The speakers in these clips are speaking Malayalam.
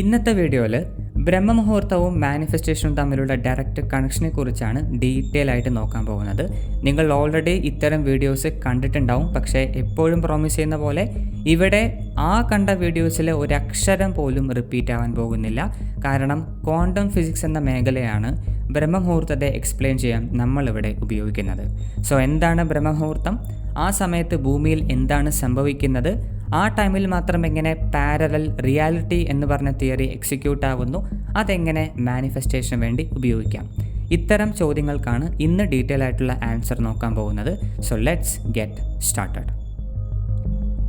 ഇന്നത്തെ വീഡിയോയിൽ ബ്രഹ്മമുഹൂർത്തവും മാനിഫെസ്റ്റേഷനും തമ്മിലുള്ള ഡയറക്റ്റ് കണക്ഷനെ കുറിച്ചാണ് ഡീറ്റെയിൽ ആയിട്ട് നോക്കാൻ പോകുന്നത്. നിങ്ങൾ ഓൾറെഡി ഇത്തരം വീഡിയോസ് കണ്ടിട്ടുണ്ടാവും. പക്ഷേ എപ്പോഴും പ്രോമിസ് ചെയ്യുന്ന പോലെ ഇവിടെ ആ കണ്ട വീഡിയോസിലെ ഒരക്ഷരം പോലും റിപ്പീറ്റ് ആവാൻ പോകുന്നില്ല. കാരണം ക്വാണ്ടം ഫിസിക്സ് എന്ന മേഖലയാണ് ബ്രഹ്മമുഹൂർത്തത്തെ എക്സ്പ്ലെയിൻ ചെയ്യാൻ നമ്മളിവിടെ ഉപയോഗിക്കുന്നത്. സോ എന്താണ് ബ്രഹ്മമുഹൂർത്തം? ആ സമയത്ത് ഭൂമിയിൽ എന്താണ് സംഭവിക്കുന്നത്? ആ ടൈമിൽ മാത്രം എങ്ങനെ പാരലൽ റിയാലിറ്റി എന്ന് പറഞ്ഞ തിയറി എക്സിക്യൂട്ട് ആവുന്നു? അതെങ്ങനെ മാനിഫെസ്റ്റേഷൻ വേണ്ടി ഉപയോഗിക്കാം? ഇത്തരം ചോദ്യങ്ങൾക്കാണ് ഇന്ന് ഡീറ്റെയിൽ ആയിട്ടുള്ള ആൻസർ നോക്കാൻ പോകുന്നത്. So let's get started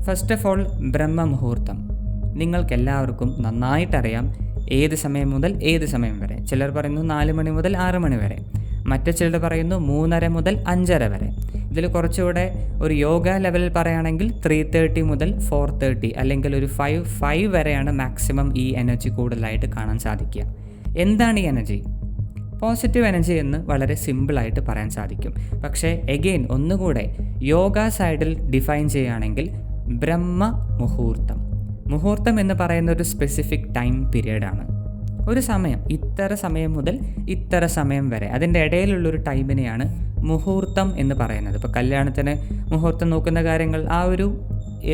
first of all ബ്രഹ്മമുഹൂർത്തം നിങ്ങൾക്കെല്ലാവർക്കും നന്നായിട്ടറിയാം ഏത് സമയം മുതൽ ഏത് സമയം വരെ. ചിലർ പറയുന്നു നാല് മണി മുതൽ ആറ് മണി വരെ. മറ്റു ചിലർ പറയുന്നു മൂന്നര മുതൽ അഞ്ചര വരെ. ഇതിൽ കുറച്ചുകൂടെ ഒരു യോഗ ലെവലിൽ പറയുകയാണെങ്കിൽ ത്രീ തേർട്ടി മുതൽ ഫോർ തേർട്ടി അല്ലെങ്കിൽ ഒരു ഫൈവ് ഫൈവ് വരെയാണ് മാക്സിമം ഈ എനർജി കൂടുതലായിട്ട് കാണാൻ സാധിക്കുക. എന്താണ് ഈ എനർജി പോസിറ്റീവ് എനർജി എന്ന് വളരെ സിമ്പിളായിട്ട് പറയാൻ സാധിക്കും. പക്ഷേ എഗെയിൻ ഒന്നുകൂടെ യോഗ സൈഡിൽ ഡിഫൈൻ ചെയ്യുകയാണെങ്കിൽ ബ്രഹ്മ മുഹൂർത്തം മുഹൂർത്തം എന്ന് പറയുന്ന ഒരു സ്പെസിഫിക് ടൈം പീരീഡാണ് ഒരു സമയം ഇത്ര സമയം മുതൽ ഇത്ര സമയം വരെ. അതിന്റെ ഇടയിലുള്ളൊരു ടൈമിനെയാണ് മുഹൂർത്തം എന്ന് പറയുന്നത്. ഇപ്പോൾ കല്യാണത്തിന് മുഹൂർത്തം നോക്കുന്ന കാര്യങ്ങൾ ആ ഒരു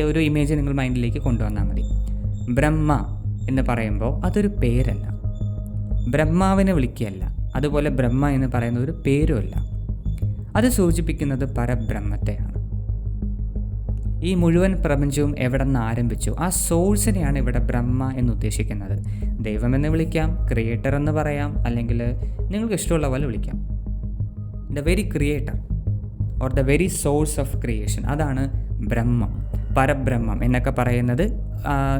ഒരു ഇമേജ് നിങ്ങൾ മൈൻഡിലേക്ക് കൊണ്ടുവന്നാൽ മതി. ബ്രഹ്മ എന്ന് പറയുമ്പോൾ അതൊരു പേരല്ല. ബ്രഹ്മാവിനെ വിളിക്കുകയല്ല. അതുപോലെ ബ്രഹ്മ എന്ന് പറയുന്ന ഒരു പേരുമല്ല. അത് സൂചിപ്പിക്കുന്നത് പരബ്രഹ്മത്തെയാണ്. ഈ മുഴുവൻ പ്രപഞ്ചവും എവിടെ നിന്ന് ആരംഭിച്ചു? ആ സോഴ്സിനെയാണ് ഇവിടെ ബ്രഹ്മ എന്ന് ഉദ്ദേശിക്കുന്നത്. ദൈവമെന്ന് വിളിക്കാം ക്രിയേറ്റർ എന്ന് പറയാം അല്ലെങ്കിൽ നിങ്ങൾക്ക് ഇഷ്ടമുള്ള പോലെ വിളിക്കാം. The very creator or the very source of creation അതാണ് ബ്രഹ്മം പരബ്രഹ്മം എന്നൊക്കെ പറയുന്നത്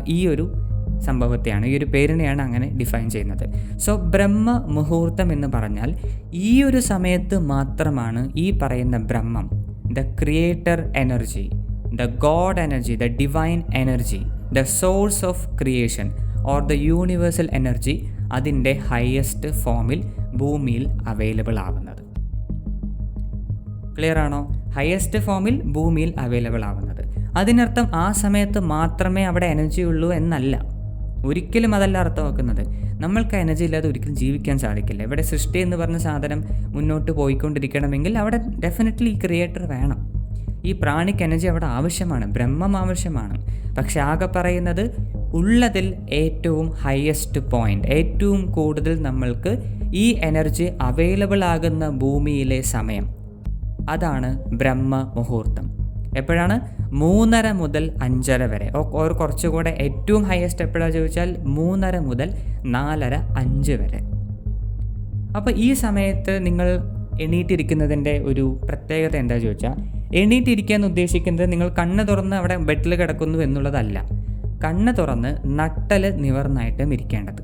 ഈ ഒരു സംഭവത്തെയാണ് ഈ ഒരു പേരിനെയാണ് അങ്ങനെ ഡിഫൈൻ ചെയ്യുന്നത്. സോ ബ്രഹ്മ മുഹൂർത്തം എന്ന് പറഞ്ഞാൽ ഈ ഒരു സമയത്ത് മാത്രമാണ് ഈ പറയുന്ന ബ്രഹ്മം the creator energy the God energy the divine energy the source of creation or the universal energy അതിന്റെ ഹയസ്റ്റ് ഫോമിൽ ഭൂമിയിൽ അവൈലബിൾ ആവുന്നത്. ക്ലിയർ ആണോ? ഹയസ്റ്റ് ഫോമിൽ ഭൂമിയിൽ അവൈലബിൾ ആവുന്നത്. അതിനർത്ഥം ആ സമയത്ത് മാത്രമേ അവിടെ എനർജി ഉള്ളൂ എന്നല്ല. ഒരിക്കലും അതല്ല അർത്ഥമാക്കുന്നത്. നമ്മൾക്ക് എനർജി ഇല്ലാതെ ഒരിക്കലും ജീവിക്കാൻ സാധിക്കില്ല. ഇവിടെ സൃഷ്ടി എന്ന് പറഞ്ഞ സാധനം മുന്നോട്ട് പോയിക്കൊണ്ടിരിക്കണമെങ്കിൽ അവിടെ ഡെഫിനറ്റ്ലി ഈ ക്രിയേറ്റർ വേണം. ഈ പ്രാണിക്ക് എനർജി അവിടെ ആവശ്യമാണ് ബ്രഹ്മം ആവശ്യമാണ്. പക്ഷെ ആകെ പറയുന്നത് ഉള്ളതിൽ ഏറ്റവും ഹയസ്റ്റ് പോയിന്റ് ഏറ്റവും കൂടുതൽ നമ്മൾക്ക് ഈ എനർജി അവൈലബിൾ ആകുന്ന ഭൂമിയിലെ സമയം. അതാണ് ബ്രഹ്മ മുഹൂർത്തം. എപ്പോഴാണ്? മൂന്നര മുതൽ അഞ്ചര വരെ. ഓർ കുറച്ചുകൂടെ ഏറ്റവും ഹയസ്റ്റ് എപ്പോഴാണ് ചോദിച്ചാൽ? മൂന്നര മുതൽ നാലര അഞ്ച് വരെ. അപ്പോൾ ഈ സമയത്ത് നിങ്ങൾ എണീറ്റിരിക്കുന്നതിന്റെ ഒരു പ്രത്യേകത എന്താ ചോദിച്ചാൽ എണീറ്റിരിക്കുക എന്ന് ഉദ്ദേശിക്കുന്നത് നിങ്ങൾ കണ്ണ് തുറന്ന് അവിടെ ബെഡിൽ കിടക്കുന്നു എന്നുള്ളതല്ല. കണ്ണ് തുറന്ന് നട്ടൽ നിവർന്നായിട്ടും ഇരിക്കേണ്ടത്.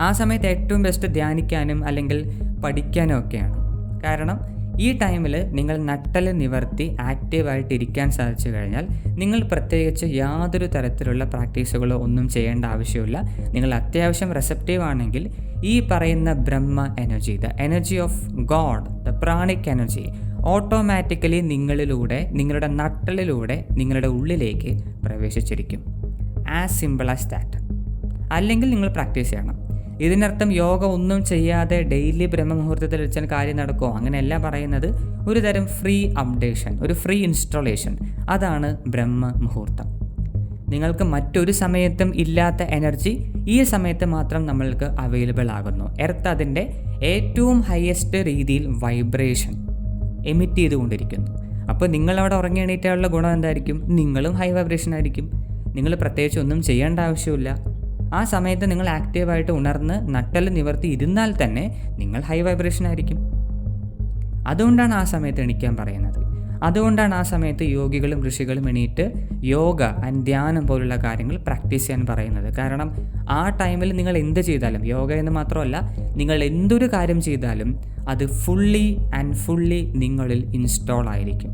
ആ സമയത്ത് ഏറ്റവും ബെസ്റ്റ് ധ്യാനിക്കാനും അല്ലെങ്കിൽ പഠിക്കാനും ഒക്കെയാണ്. കാരണം ഈ ടൈമിൽ നിങ്ങൾ നട്ടൽ നിവർത്തി ആക്റ്റീവായിട്ട് ഇരിക്കാൻ സാധിച്ചു കഴിഞ്ഞാൽ നിങ്ങൾ പ്രത്യേകിച്ച് യാതൊരു തരത്തിലുള്ള പ്രാക്ടീസുകളോ ഒന്നും ചെയ്യേണ്ട ആവശ്യമില്ല നിങ്ങൾ അത്യാവശ്യം റെസപ്റ്റീവ് ആണെങ്കിൽ ഈ പറയുന്ന ബ്രഹ്മ energy the energy of God the pranic energy automatically നിങ്ങളിലൂടെ നിങ്ങളുടെ നട്ടലിലൂടെ നിങ്ങളുടെ ഉള്ളിലേക്ക് പ്രവേശിച്ചിരിക്കും. ആസ് സിമ്പിൾ ആസ് ദാറ്റ് അല്ലെങ്കിൽ നിങ്ങൾ പ്രാക്ടീസ് ചെയ്യണം. ഇതിനർത്ഥം യോഗ ഒന്നും ചെയ്യാതെ ഡെയിലി ബ്രഹ്മമുഹൂർത്തത്തിൽ വെച്ചാൽ കാര്യം നടക്കുമോ അങ്ങനെയല്ല പറയുന്നത് ഒരു തരം ഫ്രീ അപ്ഡേഷൻ ഒരു ഫ്രീ ഇൻസ്റ്റാളേഷൻ അതാണ് ബ്രഹ്മമുഹൂർത്തം. നിങ്ങൾക്ക് മറ്റൊരു സമയത്തും ഇല്ലാത്ത എനർജി ഈ സമയത്ത് മാത്രം നമ്മൾക്ക് അവൈലബിൾ ആകുന്നു. എർത്ത് അതിന്റെ ഏറ്റവും ഹയസ്റ്റ് രീതിയിൽ വൈബ്രേഷൻ എമിറ്റ് ചെയ്തുകൊണ്ടിരിക്കുന്നു. അപ്പോൾ നിങ്ങളവിടെ ഉറങ്ങി എണീറ്റാനുള്ള ഗുണം എന്തായിരിക്കും? നിങ്ങളും ഹൈ വൈബ്രേഷൻ ആയിരിക്കും. നിങ്ങൾ പ്രത്യേകിച്ച് ഒന്നും ചെയ്യേണ്ട ആവശ്യമില്ല. ആ സമയത്ത് നിങ്ങൾ ആക്റ്റീവായിട്ട് ഉണർന്ന് നട്ടൽ നിവർത്തി ഇരുന്നാൽ തന്നെ നിങ്ങൾ ഹൈ വൈബ്രേഷൻ ആയിരിക്കും. അതുകൊണ്ടാണ് ആ സമയത്ത് എണീക്കാൻ പറയുന്നത്. അതുകൊണ്ടാണ് ആ സമയത്ത് യോഗികളും ഋഷികളും എണീറ്റ് യോഗ ആൻഡ് ധ്യാനം പോലുള്ള കാര്യങ്ങൾ പ്രാക്ടീസ് ചെയ്യാൻ പറയുന്നത്. കാരണം ആ ടൈമിൽ നിങ്ങൾ എന്ത് ചെയ്താലും യോഗ എന്ന് മാത്രമല്ല നിങ്ങൾ എന്തൊരു കാര്യം ചെയ്താലും അത് ഫുള്ളി ആൻഡ് ഫുള്ളി നിങ്ങളിൽ ഇൻസ്റ്റാൾ ആയിരിക്കും.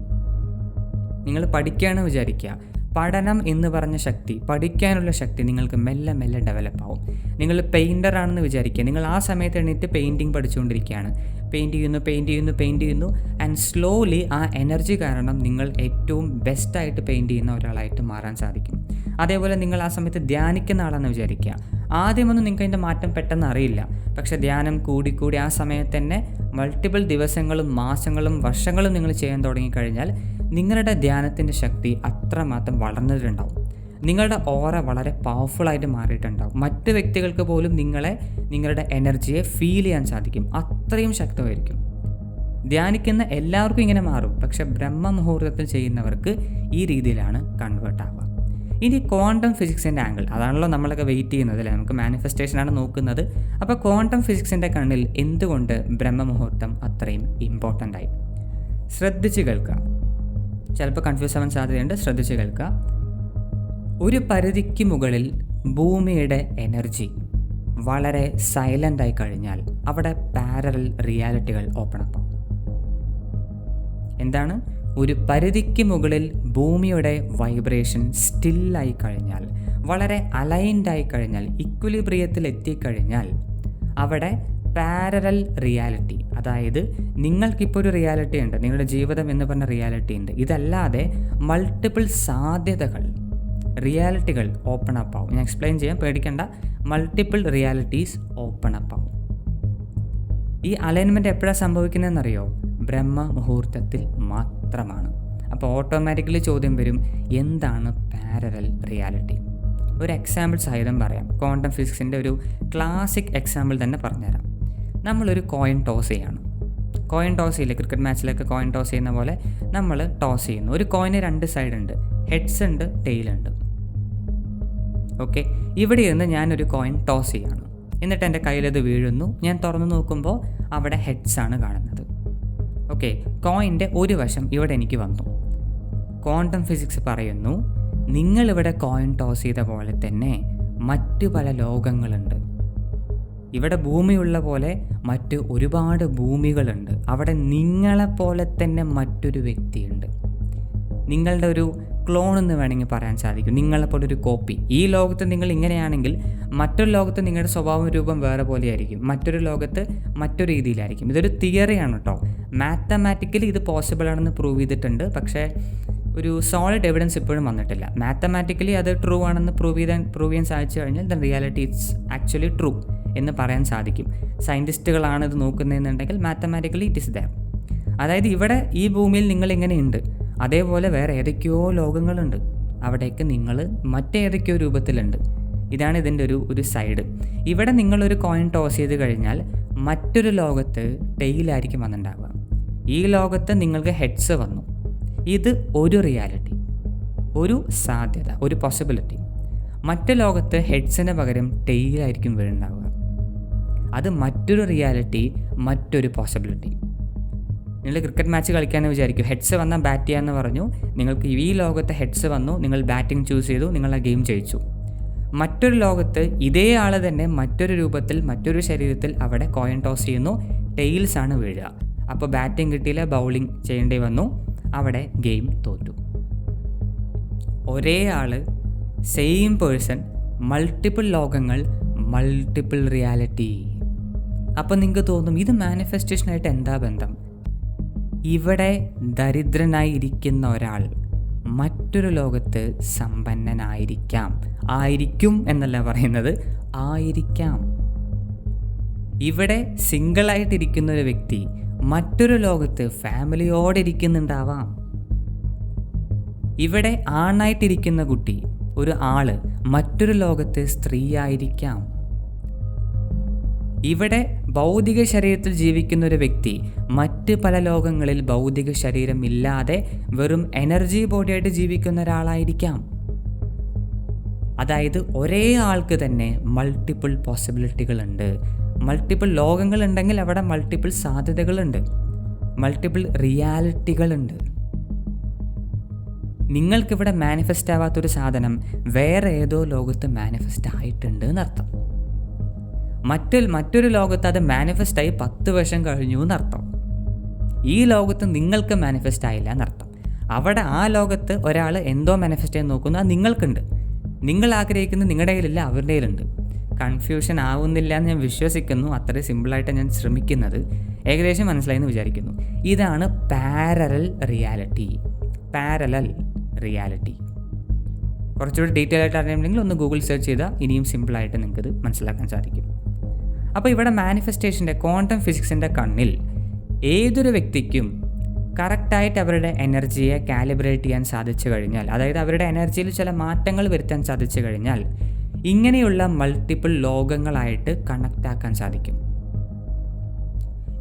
നിങ്ങൾ പഠിക്കുകയാണ് വിചാരിക്കുക. പഠനം എന്ന് പറഞ്ഞ ശക്തി പഠിക്കാനുള്ള ശക്തി നിങ്ങൾക്ക് മെല്ലെ മെല്ലെ ഡെവലപ്പ് ആവും. നിങ്ങൾ പെയിന്റർ ആണെന്ന് വിചാരിക്കുക. നിങ്ങൾ ആ സമയത്ത് എണീറ്റ് പെയിന്റിങ് പഠിച്ചുകൊണ്ടിരിക്കുകയാണ്. പെയിന്റ് ചെയ്യുന്നു പെയിന്റ് ചെയ്യുന്നു പെയിന്റ് ചെയ്യുന്നു. ആൻഡ് സ്ലോലി ആ എനർജി കാരണം നിങ്ങൾ ഏറ്റവും ബെസ്റ്റായിട്ട് പെയിന്റ് ചെയ്യുന്ന ഒരാളായിട്ട് മാറാൻ സാധിക്കും. അതേപോലെ നിങ്ങൾ ആ സമയത്ത് ധ്യാനിക്കുന്ന ആളാണെന്ന് വിചാരിക്കുക. ആദ്യമൊന്നും നിങ്ങൾക്ക് അതിന്റെ മാറ്റം പെട്ടെന്ന് അറിയില്ല. പക്ഷേ ധ്യാനം കൂടിക്കൂടി ആ സമയത്ത് തന്നെ മൾട്ടിപ്പിൾ ദിവസങ്ങളും മാസങ്ങളും വർഷങ്ങളും നിങ്ങൾ ചെയ്യാൻ തുടങ്ങിക്കഴിഞ്ഞാൽ നിങ്ങളുടെ ധ്യാനത്തിന്റെ ശക്തി അത്രമാത്രം വളർന്നിട്ടുണ്ടാവും. നിങ്ങളുടെ ഓറ വളരെ പവർഫുള്ളായിട്ട് മാറിയിട്ടുണ്ടാവും. മറ്റ് വ്യക്തികൾക്ക് പോലും നിങ്ങളെ നിങ്ങളുടെ എനർജിയെ ഫീൽ ചെയ്യാൻ സാധിക്കും. അത്രയും ശക്തമായിരിക്കും. ധ്യാനിക്കുന്ന എല്ലാവർക്കും ഇങ്ങനെ മാറും. പക്ഷെ ബ്രഹ്മ മുഹൂർത്തത്തിൽ ചെയ്യുന്നവർക്ക് ഈ രീതിയിലാണ് കൺവേർട്ട് ആവുക. ഇനി ക്വാണ്ടം ഫിസിക്സിന്റെ ആംഗിൾ അതാണല്ലോ നമ്മളൊക്കെ വെയിറ്റ് ചെയ്യുന്നത് അല്ലേ? നമുക്ക് മാനിഫെസ്റ്റേഷനാണ് നോക്കുന്നത്. അപ്പോൾ ക്വാണ്ടം ഫിസിക്സിന്റെ കണ്ണിൽ എന്തുകൊണ്ട് ബ്രഹ്മ മുഹൂർത്തം അത്രയും ഇമ്പോർട്ടന്റ് ആയി? ശ്രദ്ധിച്ച് കേൾക്കുക. ചിലപ്പോൾ കൺഫ്യൂസ് ആവാൻ സാധ്യതയുണ്ട്. ശ്രദ്ധിച്ച് കേൾക്കുക. ഒരു പരിധിക്ക് മുകളിൽ ഭൂമിയുടെ എനർജി വളരെ സൈലന്റ് ആയി കഴിഞ്ഞാൽ അവിടെ പാരലൽ റിയാലിറ്റികൾ ഓപ്പൺ അപ്പ് എന്താണ്? ഒരു പരിധിക്ക് മുകളിൽ ഭൂമിയുടെ വൈബ്രേഷൻ സ്റ്റില്ലായി കഴിഞ്ഞാൽ വളരെ അലൈൻഡ് ആയി കഴിഞ്ഞാൽ ഇക്വലിബ്രിയത്തിൽ എത്തിക്കഴിഞ്ഞാൽ അവിടെ പാരലൽ റിയാലിറ്റി അതായത് നിങ്ങൾക്കിപ്പോൾ ഒരു റിയാലിറ്റി ഉണ്ട് നിങ്ങളുടെ ജീവിതം എന്ന് പറഞ്ഞ റിയാലിറ്റി ഉണ്ട്. ഇതല്ലാതെ മൾട്ടിപ്പിൾ സാധ്യതകൾ റിയാലിറ്റികൾ ഓപ്പൺ അപ്പ് ആവും. ഞാൻ എക്സ്പ്ലെയിൻ ചെയ്യാൻ പേടിക്കേണ്ട. മൾട്ടിപ്പിൾ റിയാലിറ്റീസ് ഓപ്പൺ അപ്പ് ആവും. ഈ അലൈൻമെന്റ് എപ്പോഴാണ് സംഭവിക്കുന്നതെന്നറിയോ? ബ്രഹ്മ മുഹൂർത്തത്തിൽ മാത്രമാണ്. അപ്പോൾ ഓട്ടോമാറ്റിക്കലി ചോദ്യം വരും എന്താണ് പാരലൽ റിയാലിറ്റി ഒരു എക്സാമ്പിൾ സഹിതം പറയാം. ക്വാണ്ടം ഫിസിക്സിന്റെ ഒരു ക്ലാസിക് എക്സാമ്പിൾ തന്നെ പറഞ്ഞുതരാം. നമ്മളൊരു കോയിൻ ടോസ് ചെയ്യാണ്. കോയിൻ ടോസ് ചെയ്യില്ല? ക്രിക്കറ്റ് മാച്ചിലൊക്കെ കോയിൻ ടോസ് ചെയ്യുന്ന പോലെ നമ്മൾ ടോസ് ചെയ്യുന്നു. ഒരു കോയിന് രണ്ട് സൈഡ് ഉണ്ട്. ഹെഡ്സ് ഉണ്ട് ടെയിലുണ്ട് ഓക്കെ ഇവിടെ ഇരുന്ന് ഞാനൊരു കോയിൻ ടോസ് ചെയ്യാണ്. എന്നിട്ട് എന്റെ കയ്യിലത് വീഴുന്നു. ഞാൻ തുറന്നു നോക്കുമ്പോൾ അവിടെ ഹെഡ്സ് ആണ് കാണുന്നത്. ഓക്കെ കോയിന്റെ ഒരു വശം ഇവിടെ എനിക്ക് വന്നു. ക്വാണ്ടം ഫിസിക്സ് പറയുന്നു നിങ്ങളിവിടെ കോയിൻ ടോസ് ചെയ്ത പോലെ തന്നെ മറ്റു പല ലോകങ്ങളുണ്ട്. ഇവിടെ ഭൂമിയുള്ള പോലെ മറ്റ് ഒരുപാട് ഭൂമികളുണ്ട്. അവിടെ നിങ്ങളെപ്പോലെ തന്നെ മറ്റൊരു വ്യക്തിയുണ്ട്. നിങ്ങളുടെ ഒരു ക്ലോൺ എന്ന് വേണമെങ്കിൽ പറയാൻ സാധിക്കും. നിങ്ങളെപ്പോലെ ഒരു കോപ്പി ഈ ലോകത്ത് നിങ്ങൾ ഇങ്ങനെയാണെങ്കിൽ മറ്റൊരു ലോകത്ത് നിങ്ങളുടെ സ്വഭാവം രൂപം വേറെ പോലെയായിരിക്കും. മറ്റൊരു ലോകത്ത് മറ്റൊരു രീതിയിലായിരിക്കും. ഇതൊരു തിയറിയാണ് കേട്ടോ മാത്തമാറ്റിക്കലി ഇത് പോസിബിൾ ആണെന്ന് പ്രൂവ് ചെയ്തിട്ടുണ്ട്. പക്ഷേ ഒരു സോളിഡ് എവിഡൻസ് ഇപ്പോഴും വന്നിട്ടില്ല. മാത്തമാറ്റിക്കലി അത് ട്രൂ ആണെന്ന് പ്രൂവ് ചെയ്താൻ പ്രൂവ് ചെയ്യാൻ സാധിച്ചു കഴിഞ്ഞാൽ the reality it's actually true എന്ന് പറയാൻ സാധിക്കും. സയന്റിസ്റ്റുകളാണ് ഇത് നോക്കുന്നതെന്നുണ്ടെങ്കിൽ മാത്തമാറ്റിക്കലി ഇറ്റ് ഇസ് ദർ അതായത് ഇവിടെ ഈ ഭൂമിയിൽ നിങ്ങൾ ഇങ്ങനെയുണ്ട്. അതേപോലെ വേറെ ഏതൊക്കെയോ ലോകങ്ങളുണ്ട്. അവിടേക്ക് നിങ്ങൾ മറ്റേതൊക്കെയോ രൂപത്തിലുണ്ട്. ഇതാണ് ഇതിന്റെ ഒരു ഒരു സൈഡ് ഇവിടെ നിങ്ങളൊരു കോയിൻ ടോസ് ചെയ്ത് കഴിഞ്ഞാൽ മറ്റൊരു ലോകത്ത് ടെയിലായിരിക്കും വന്നിട്ടുണ്ടാവുക ഈ ലോകത്ത് നിങ്ങൾക്ക് ഹെഡ്സ് വന്നു. ഇത് ഒരു റിയാലിറ്റി ഒരു സാധ്യത ഒരു പോസിബിലിറ്റി മറ്റു ലോകത്ത് ഹെഡ്സിന് പകരം ടെയിലായിരിക്കും വീഴുണ്ടാവുക അത് മറ്റൊരു റിയാലിറ്റി മറ്റൊരു പോസിബിലിറ്റി നിങ്ങൾ ക്രിക്കറ്റ് മാച്ച് കളിക്കാമെന്ന് വിചാരിക്കും. ഹെഡ്സ് വന്നാൽ ബാറ്റ് ചെയ്യാമെന്ന് പറഞ്ഞു. നിങ്ങൾക്ക് ഈ ലോകത്തെ ഹെഡ്സ് വന്നു. നിങ്ങൾ ബാറ്റിംഗ് ചൂസ് ചെയ്തു. നിങ്ങൾ ആ ഗെയിം ജയിച്ചു. മറ്റൊരു ലോകത്ത് ഇതേ ആൾ തന്നെ മറ്റൊരു രൂപത്തിൽ മറ്റൊരു ശരീരത്തിൽ അവിടെ കോയിൻ ടോസ് ചെയ്യുന്നു. ടെയിൽസ് ആണ് വീഴുക. അപ്പോൾ ബാറ്റിംഗ് കിട്ടിയില്ല ബൗളിംഗ് ചെയ്യേണ്ടി വന്നു. അവിടെ ഗെയിം തോറ്റു. ഒരേ ആൾ സെയിം പേഴ്സൺ മൾട്ടിപ്പിൾ ലോകങ്ങൾ മൾട്ടിപ്പിൾ റിയാലിറ്റി അപ്പം നിങ്ങൾക്ക് തോന്നും ഇത് മാനിഫെസ്റ്റേഷനായിട്ട് എന്താ ബന്ധം? ഇവിടെ ദരിദ്രനായി ഇരിക്കുന്ന ഒരാൾ മറ്റൊരു ലോകത്ത് സമ്പന്നനായിരിക്കാം. ആയിരിക്കും എന്നല്ല പറയുന്നത് ആയിരിക്കാം. ഇവിടെ സിംഗിളായിട്ടിരിക്കുന്ന ഒരു വ്യക്തി മറ്റൊരു ലോകത്ത് ഫാമിലിയോടെ ഇരിക്കുന്നുണ്ടാവാം ഇവിടെ ആണായിട്ടിരിക്കുന്ന കുട്ടി ഒരു ആൾ മറ്റൊരു ലോകത്ത് സ്ത്രീയായിരിക്കാം. ഇവിടെ ഭൗതിക ശരീരത്തിൽ ജീവിക്കുന്ന ഒരു വ്യക്തി മറ്റ് പല ലോകങ്ങളിൽ ഭൗതിക ശരീരം ഇല്ലാതെ വെറും എനർജി ബോഡിയായിട്ട് ജീവിക്കുന്ന ഒരാളായിരിക്കാം. അതായത് ഒരേ ആൾക്ക് തന്നെ മൾട്ടിപ്പിൾ പോസിബിലിറ്റികളുണ്ട് മൾട്ടിപ്പിൾ ലോകങ്ങളുണ്ടെങ്കിൽ അവിടെ മൾട്ടിപ്പിൾ സാധ്യതകളുണ്ട് മൾട്ടിപ്പിൾ റിയാലിറ്റികളുണ്ട് നിങ്ങൾക്കിവിടെ മാനിഫെസ്റ്റ് ആവാത്തൊരു സാധനം വേറെ ഏതോ ലോകത്ത് മാനിഫെസ്റ്റ് ആയിട്ടുണ്ട് എന്നർത്ഥം. മറ്റൊരു മറ്റൊരു ലോകത്ത് അത് മാനിഫെസ്റ്റായി പത്ത് വർഷം കഴിഞ്ഞു എന്നർത്ഥം. ഈ ലോകത്ത് നിങ്ങൾക്ക് മാനിഫെസ്റ്റ് ആയില്ല എന്നർത്ഥം. അവിടെ ആ ലോകത്ത് ഒരാൾ എന്തോ മാനിഫെസ്റ്റ് ചെയ്യാൻ നോക്കുന്നു അത് നിങ്ങൾക്കുണ്ട്. നിങ്ങൾ ആഗ്രഹിക്കുന്നത് നിങ്ങളുടെ കയ്യിലില്ല അവരുടെ കയ്യിലുണ്ട്. കൺഫ്യൂഷൻ ആവുന്നില്ല എന്ന് ഞാൻ വിശ്വസിക്കുന്നു അത്രയും സിമ്പിളായിട്ട് ഞാൻ ശ്രമിക്കുന്നത്. ഏകദേശം മനസ്സിലായി എന്ന് വിചാരിക്കുന്നു. ഇതാണ് പാരലൽ റിയാലിറ്റി പാരലൽ റിയാലിറ്റി കുറച്ചുകൂടി ഡീറ്റെയിൽ ആയിട്ട് അറിയണമെങ്കിൽ ഒന്ന് ഗൂഗിൾ സെർച്ച് ചെയ്താൽ ഇനിയും സിമ്പിളായിട്ട് നിങ്ങൾക്കത് മനസ്സിലാക്കാൻ സാധിക്കും. അപ്പോൾ ഇവിടെ മാനിഫെസ്റ്റേഷന്റെ ക്വാണ്ടം ഫിസിക്സിന്റെ കണ്ണിൽ ഏതൊരു വ്യക്തിക്കും കറക്റ്റായിട്ട് അവരുടെ എനർജിയെ കാലിബ്രേറ്റ് ചെയ്യാൻ സാധിച്ചു കഴിഞ്ഞാൽ അതായത് അവരുടെ എനർജിയിൽ ചില മാറ്റങ്ങൾ വരുത്താൻ സാധിച്ചു കഴിഞ്ഞാൽ ഇങ്ങനെയുള്ള മൾട്ടിപ്പിൾ ലോകങ്ങളായിട്ട് കണക്റ്റ് ആക്കാൻ സാധിക്കും.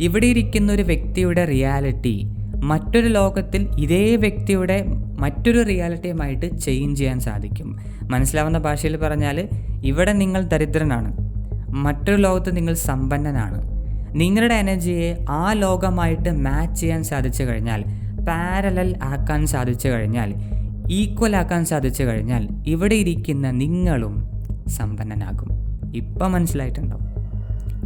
ഇവിടെ ഇരിക്കുന്ന ഒരു വ്യക്തിയുടെ റിയാലിറ്റി മറ്റൊരു ലോകത്തിൽ ഇതേ വ്യക്തിയുടെ മറ്റൊരു റിയാലിറ്റിയുമായിട്ട് ചേഞ്ച് ചെയ്യാൻ സാധിക്കും. മനസ്സിലാവുന്ന ഭാഷയിൽ പറഞ്ഞാൽ ഇവിടെ നിങ്ങൾ ദരിദ്രനാണ്. മറ്റൊരു ലോകത്ത് നിങ്ങൾ സമ്പന്നനാണ്. നിങ്ങളുടെ എനർജിയെ ആ ലോകമായിട്ട് മാച്ച് ചെയ്യാൻ സാധിച്ചു കഴിഞ്ഞാൽ പാരലൽ ആക്കാൻ സാധിച്ചു കഴിഞ്ഞാൽ ഈക്വൽ ആക്കാൻ സാധിച്ചു കഴിഞ്ഞാൽ ഇവിടെ ഇരിക്കുന്ന നിങ്ങളും സമ്പന്നനാകും. ഇപ്പം മനസ്സിലായിട്ടുണ്ടോ?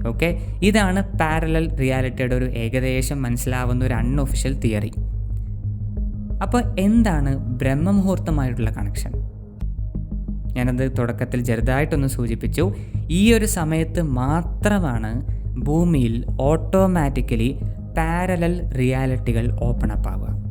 ഓക്കെ? ഇതാണ് പാരലൽ റിയാലിറ്റിയുടെ ഒരു ഏകദേശം മനസ്സിലാവുന്ന ഒരു അൺഒഫീഷ്യൽ തിയറി. അപ്പോൾ എന്താണ് ബ്രഹ്മമുഹൂർത്തമായിട്ടുള്ള കണക്ഷൻ? ഞാനത് തുടക്കത്തിൽ ചെറുതായിട്ടൊന്ന് സൂചിപ്പിച്ചു. ഈ ഒരു സമയത്ത് മാത്രമാണ് ഭൂമിയിൽ ഓട്ടോമാറ്റിക്കലി പാരലൽ റിയാലിറ്റികൾ ഓപ്പൺ അപ്പ് ആവുക.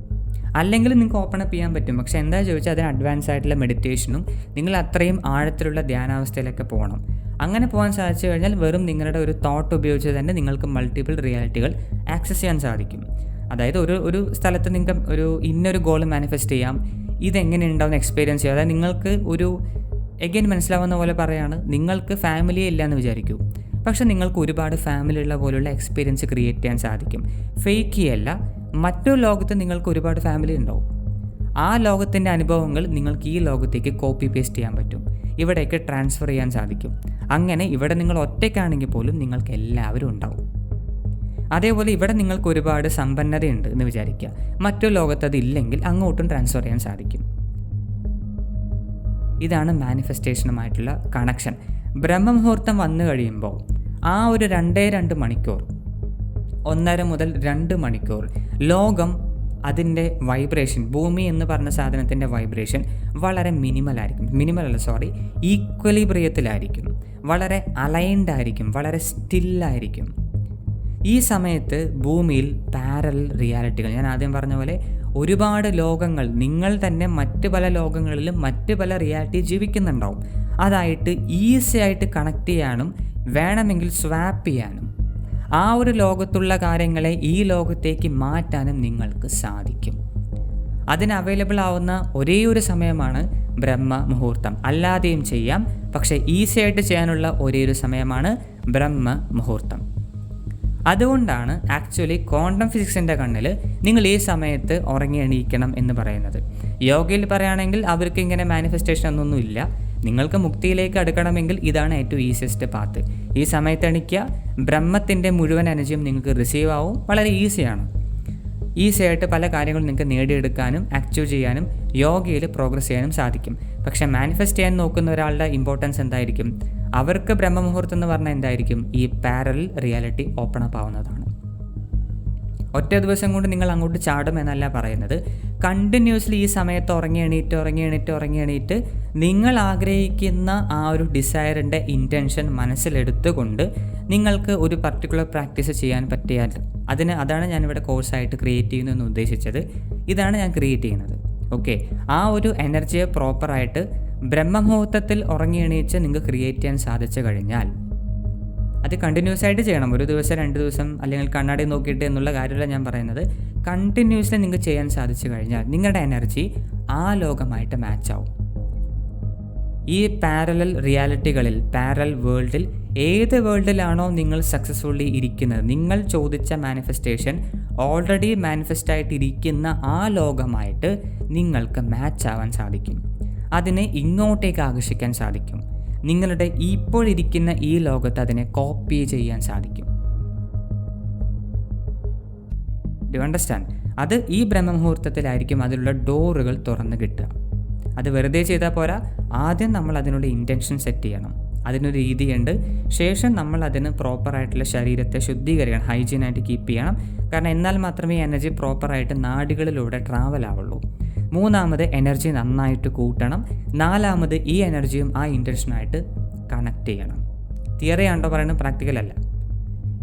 അല്ലെങ്കിൽ നിങ്ങൾക്ക് ഓപ്പൺ അപ്പ് ചെയ്യാൻ പറ്റും. പക്ഷെ എന്താ ചോദിച്ചാൽ അതിന് അഡ്വാൻസ് ആയിട്ടുള്ള മെഡിറ്റേഷനും നിങ്ങൾ അത്രയും ആഴത്തിലുള്ള ധ്യാനാവസ്ഥയിലൊക്കെ പോകണം. അങ്ങനെ പോകാൻ സാധിച്ചു കഴിഞ്ഞാൽ വെറും നിങ്ങളുടെ ഒരു തോട്ട് ഉപയോഗിച്ച് തന്നെ നിങ്ങൾക്ക് മൾട്ടിപ്പിൾ റിയാലിറ്റികൾ ആക്സസ് ചെയ്യാൻ സാധിക്കും. അതായത് ഒരു ഒരു സ്ഥലത്ത് നിങ്ങൾക്ക് ഒരു ഇന്നൊരു ഗോൾ മാനിഫെസ്റ്റ് ചെയ്യാം. ഇതെങ്ങനെ ഉണ്ടാവുന്ന എക്സ്പീരിയൻസ് ചെയ്യുക അതായത് നിങ്ങൾക്ക് ഒരു എഗെയിൻ മനസ്സിലാവുന്ന പോലെ പറയാണ് നിങ്ങൾക്ക് ഫാമിലിയെ ഇല്ല എന്ന് വിചാരിക്കൂ. പക്ഷെ നിങ്ങൾക്ക് ഒരുപാട് ഫാമിലി ഉള്ള പോലുള്ള എക്സ്പീരിയൻസ് ക്രിയേറ്റ് ചെയ്യാൻ സാധിക്കും. ഫേക്ക് ചെയ്യല്ല മറ്റൊരു ലോകത്ത് നിങ്ങൾക്ക് ഒരുപാട് ഫാമിലി ഉണ്ടാവും. ആ ലോകത്തിന്റെ അനുഭവങ്ങൾ നിങ്ങൾക്ക് ഈ ലോകത്തേക്ക് കോപ്പി പേസ്റ്റ് ചെയ്യാൻ പറ്റും. ഇവിടേക്ക് ട്രാൻസ്ഫർ ചെയ്യാൻ സാധിക്കും. അങ്ങനെ ഇവിടെ നിങ്ങൾ ഒറ്റയ്ക്കാണെങ്കിൽ പോലും നിങ്ങൾക്ക് എല്ലാവരും ഉണ്ടാവും. അതേപോലെ ഇവിടെ നിങ്ങൾക്ക് ഒരുപാട് സമ്പന്നതയുണ്ട് എന്ന് വിചാരിക്കുക. മറ്റൊരു ലോകത്ത് അതില്ലെങ്കിൽ അങ്ങോട്ടും ട്രാൻസ്ഫർ ചെയ്യാൻ സാധിക്കും. ഇതാണ് മാനിഫെസ്റ്റേഷനുമായിട്ടുള്ള കണക്ഷൻ ബ്രഹ്മമുഹൂർത്തം വന്നു കഴിയുമ്പോൾ ആ ഒരു രണ്ടേ രണ്ട് മണിക്കൂർ ഒന്നര മുതൽ രണ്ട് മണിക്കൂർ ലോകം അതിന്റെ വൈബ്രേഷൻ ഭൂമി എന്ന് പറഞ്ഞ സാധനത്തിന്റെ വൈബ്രേഷൻ വളരെ മിനിമൽ ആയിരിക്കും. മിനിമൽ അല്ല സോറി ഈക്വലിബ്രിയത്തിലായിരിക്കും വളരെ അലൈൻഡ് ആയിരിക്കും വളരെ സ്റ്റില്ലായിരിക്കും ഈ സമയത്ത് ഭൂമിയിൽ പാരൽ റിയാലിറ്റികൾ ഞാൻ ആദ്യം പറഞ്ഞ പോലെ ഒരുപാട് ലോകങ്ങൾ നിങ്ങൾ തന്നെ മറ്റ് പല ലോകങ്ങളിലും മറ്റ് പല റിയാലിറ്റി ജീവിക്കുന്നുണ്ടാവും. അതായിട്ട് ഈസി ആയിട്ട് കണക്ട് ചെയ്യാനും വേണമെങ്കിൽ സ്വാപ്പ് ചെയ്യാനും. ആ ഒരു ലോകത്തുള്ള കാര്യങ്ങളെ ഈ ലോകത്തേക്ക് മാറ്റാനും നിങ്ങൾക്ക് സാധിക്കും. അതിന് അവൈലബിൾ ആവുന്ന ഒരേ ഒരു സമയമാണ് ബ്രഹ്മ മുഹൂർത്തം. അല്ലാതെയും ചെയ്യാം പക്ഷേ ഈസി ആയിട്ട് ചെയ്യാനുള്ള ഒരേ ഒരു സമയമാണ് ബ്രഹ്മ മുഹൂർത്തം. അതുകൊണ്ടാണ് ആക്ച്വലി ക്വാണ്ടം ഫിസിക്സിന്റെ കണ്ണിൽ നിങ്ങൾ ഈ സമയത്ത് ഉറങ്ങി എണീക്കണം എന്ന് പറയുന്നത്. യോഗയിൽ പറയുകയാണെങ്കിൽ അവർക്ക് ഇങ്ങനെ മാനിഫെസ്റ്റേഷൻ ഇല്ല. നിങ്ങൾക്ക് മുക്തിയിലേക്ക് അടുക്കണമെങ്കിൽ ഇതാണ് ഏറ്റവും ഈസിയസ്റ്റ് പാത്ത് ഈ സമയത്ത് എണിക്കുക ബ്രഹ്മത്തിന്റെ മുഴുവൻ എനർജിയും നിങ്ങൾക്ക് റിസീവ് ആവും. വളരെ ഈസിയാണ് ഈസി ആയിട്ട് പല കാര്യങ്ങളും നിങ്ങൾക്ക് നേടിയെടുക്കാനും അച്ചീവ് ചെയ്യാനും യോഗയിൽ പ്രോഗ്രസ് ചെയ്യാനും സാധിക്കും. പക്ഷേ മാനിഫെസ്റ്റ് ചെയ്യാൻ നോക്കുന്ന ഒരാളുടെ ഇമ്പോർട്ടൻസ് എന്തായിരിക്കും? അവർക്ക് ബ്രഹ്മമുഹൂർത്തം എന്ന് പറഞ്ഞാൽ എന്തായിരിക്കും? ഈ പാരൽ റിയാലിറ്റി ഓപ്പൺ അപ്പ് ആവുന്നതാണ്. ഒറ്റ ദിവസം കൊണ്ട് നിങ്ങൾ അങ്ങോട്ട് ചാടും എന്നല്ല പറയുന്നത്. കണ്ടിന്യൂസ്ലി ഈ സമയത്ത് ഉറങ്ങി എണീറ്റ് ഉറങ്ങി എണീറ്റ് ഉറങ്ങി എണീറ്റ് നിങ്ങൾ ആഗ്രഹിക്കുന്ന ആ ഒരു ഡിസയറിന്റെ ഇന്റൻഷൻ മനസ്സിലെടുത്തുകൊണ്ട് നിങ്ങൾക്ക് ഒരു പർട്ടിക്കുലർ പ്രാക്ടീസ് ചെയ്യാൻ പറ്റിയാൽ അതിന് അതാണ് ഞാനിവിടെ കോഴ്സായിട്ട് ക്രിയേറ്റ് ചെയ്യുന്നതെന്ന് ഉദ്ദേശിച്ചത്. ഇതാണ് ഞാൻ ക്രിയേറ്റ് ചെയ്യുന്നത്. ഓക്കെ ആ ഒരു എനർജിയെ പ്രോപ്പറായിട്ട് ബ്രഹ്മമുഹൂർത്തത്തിൽ ഉറങ്ങി എണീച്ച് നിങ്ങൾക്ക് ക്രിയേറ്റ് ചെയ്യാൻ സാധിച്ചു കഴിഞ്ഞാൽ അത് കണ്ടിന്യൂസ് ആയിട്ട് ചെയ്യണം. ഒരു ദിവസം രണ്ട് ദിവസം അല്ലെങ്കിൽ കണ്ണാടി നോക്കിയിട്ട് എന്നുള്ള കാര്യമല്ല ഞാൻ പറയുന്നത്. കണ്ടിന്യൂസ്ലി നിങ്ങൾക്ക് ചെയ്യാൻ സാധിച്ചു കഴിഞ്ഞാൽ നിങ്ങളുടെ എനർജി ആ ലോകമായിട്ട് മാച്ച് ആവും. ഈ പാരലൽ റിയാലിറ്റികളിൽ പാരൽ വേൾഡിൽ ഏത് വേൾഡിലാണോ നിങ്ങൾ സക്സസ്ഫുള്ളി ഇരിക്കുന്നത് നിങ്ങൾ ചോദിച്ച മാനിഫെസ്റ്റേഷൻ ഓൾറെഡി മാനിഫെസ്റ്റ് ആയിട്ട് ഇരിക്കുന്ന ആ ലോകമായിട്ട് നിങ്ങൾക്ക് മാച്ച് ആവാൻ സാധിക്കും. അതിനെ ഇങ്ങോട്ടേക്ക് ആകർഷിക്കാൻ സാധിക്കും. നിങ്ങളുടെ ഇപ്പോഴിരിക്കുന്ന ഈ ലോകത്ത് അതിനെ കോപ്പി ചെയ്യാൻ സാധിക്കും. ഡു അണ്ടർസ്റ്റാൻഡ് അത് ഈ ബ്രഹ്മമുഹൂർത്തത്തിലായിരിക്കും അതിലുള്ള ഡോറുകൾ തുറന്നു കിട്ടുക. അത് വെറുതെ ചെയ്താൽ പോരാ. ആദ്യം നമ്മൾ അതിനുള്ള ഇന്റൻഷൻ സെറ്റ് ചെയ്യണം. അതിനൊരു രീതിയുണ്ട്. ശേഷം നമ്മൾ അതിന് പ്രോപ്പറായിട്ടുള്ള ശരീരത്തെ ശുദ്ധീകരിക്കണം. ഹൈജീനായിട്ട് കീപ്പ് ചെയ്യണം. കാരണം എന്നാൽ മാത്രമേ എനർജി പ്രോപ്പറായിട്ട് നാടുകളിലൂടെ ട്രാവൽ ആവുള്ളൂ. മൂന്നാമത് എനർജി നന്നായിട്ട് കൂട്ടണം. നാലാമത് ഈ എനർജിയും ആ ഇന്റൻഷനായിട്ട് കണക്ട് ചെയ്യണം. തിയറി ആണ്ടോ പറയുന്നത് പ്രാക്ടിക്കൽ അല്ല.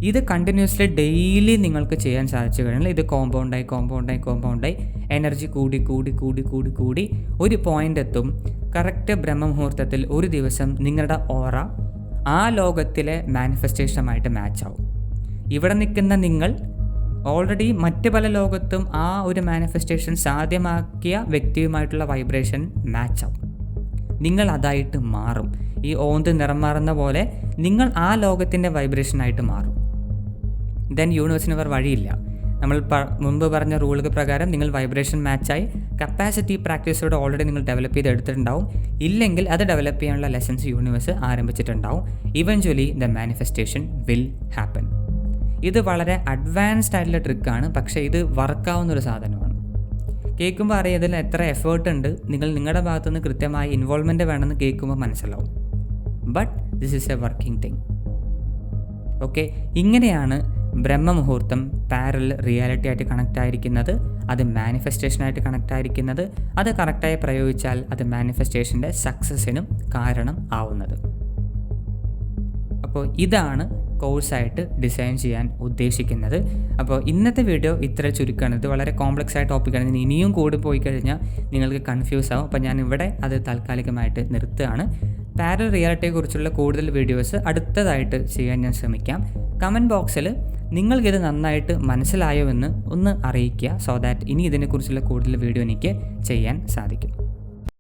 ഇത് കണ്ടിന്യൂസ്ലി ഡെയിലി നിങ്ങൾക്ക് ചെയ്യാൻ സാധിച്ചു കഴിഞ്ഞാൽ ഇത് കോമ്പൗണ്ടായി കോമ്പൗണ്ടായി കോമ്പൗണ്ടായി എനർജി കൂടി കൂടി കൂടി കൂടി കൂടി ഒരു പോയിന്റ് എത്തും. കറക്റ്റ് ബ്രഹ്മമുഹൂർത്തത്തിൽ ഒരു ദിവസം നിങ്ങളുടെ ഓറ ആ ലോകത്തിലെ മാനിഫെസ്റ്റേഷനുമായിട്ട് മാച്ച് ആവും. ഇവിടെ നിൽക്കുന്ന നിങ്ങൾ ഓൾറെഡി മറ്റ് പല ലോകത്തും ആ ഒരു മാനിഫെസ്റ്റേഷൻ സാധ്യമാക്കിയ വ്യക്തിയുമായിട്ടുള്ള വൈബ്രേഷൻ മാച്ച് ആവും. നിങ്ങൾ അതായിട്ട് മാറും. ഈ ഓന്ത് നിറം മാറുന്ന പോലെ നിങ്ങൾ ആ ലോകത്തിന്റെ വൈബ്രേഷനായിട്ട് മാറും. ദെൻ യൂണിവേഴ്സിന് അവർ വഴിയില്ല. നമ്മൾ മുമ്പ് പറഞ്ഞ റൂളുകൾ പ്രകാരം നിങ്ങൾ വൈബ്രേഷൻ മാച്ചായി കപ്പാസിറ്റി പ്രാക്ടീസോടെ ഓൾറെഡി നിങ്ങൾ ഡെവലപ്പ് ചെയ്ത് എടുത്തിട്ടുണ്ടാവും ഇല്ലെങ്കിൽ അത് ഡെവലപ്പ് ചെയ്യാനുള്ള lessons universe ആരംഭിച്ചിട്ടുണ്ടാവും. Eventually the manifestation will happen ഇത് വളരെ അഡ്വാൻസ്ഡ് ആയിട്ടുള്ള ട്രിക്കാണ് പക്ഷേ ഇത് വർക്കാവുന്ന ഒരു സാധനമാണ്. കേൾക്കുമ്പോൾ അറിയാം ഇതിൽ എത്ര എഫേർട്ട് ഉണ്ട്. നിങ്ങൾ നിങ്ങളുടെ ഭാഗത്തുനിന്ന് കൃത്യമായി ഇൻവോൾവ്മെന്റ് വേണമെന്ന് കേൾക്കുമ്പോൾ മനസ്സിലാവും. But this is a working thing okay ഇങ്ങനെയാണ് ബ്രഹ്മമുഹൂർത്തം പാരൽ റിയാലിറ്റി ആയിട്ട് കണക്റ്റ് ആയിരിക്കുന്നത്. അത് മാനിഫെസ്റ്റേഷനായിട്ട് കണക്റ്റ് ആയിരിക്കുന്നത്. അത് കറക്റ്റായി പ്രയോഗിച്ചാൽ അത് മാനിഫെസ്റ്റേഷന്റെ സക്സസ്സിനും കാരണം ആവുന്നത്. അപ്പോൾ ഇതാണ് കോഴ്സായിട്ട് ഡിസൈൻ ചെയ്യാൻ ഉദ്ദേശിക്കുന്നത്. അപ്പോൾ ഇന്നത്തെ വീഡിയോ ഇത്ര ചുരുക്കമാണ് ഇത് വളരെ കോംപ്ലക്സ് ആയ ടോപ്പിക്കാണ്. ഇനി ഇനിയും കൂടി പോയി കഴിഞ്ഞാൽ നിങ്ങൾക്ക് കൺഫ്യൂസ് ആവും. അപ്പോൾ ഞാൻ ഇവിടെ അത് താൽക്കാലികമായിട്ട് നിർത്തുകയാണ്. പാരൽ റിയാലിറ്റിയെക്കുറിച്ചുള്ള കൂടുതൽ വീഡിയോസ് അടുത്തതായിട്ട് ചെയ്യാൻ ഞാൻ ശ്രമിക്കാം. കമന്റ് ബോക്സിൽ നിങ്ങൾക്കിത് നന്നായിട്ട് മനസ്സിലായോ എന്ന് ഒന്ന് അറിയിക്കുക. സോ ദാറ്റ് ഇനി ഇതിനെക്കുറിച്ചുള്ള കൂടുതൽ വീഡിയോ എനിക്ക് ചെയ്യാൻ സാധിക്കും.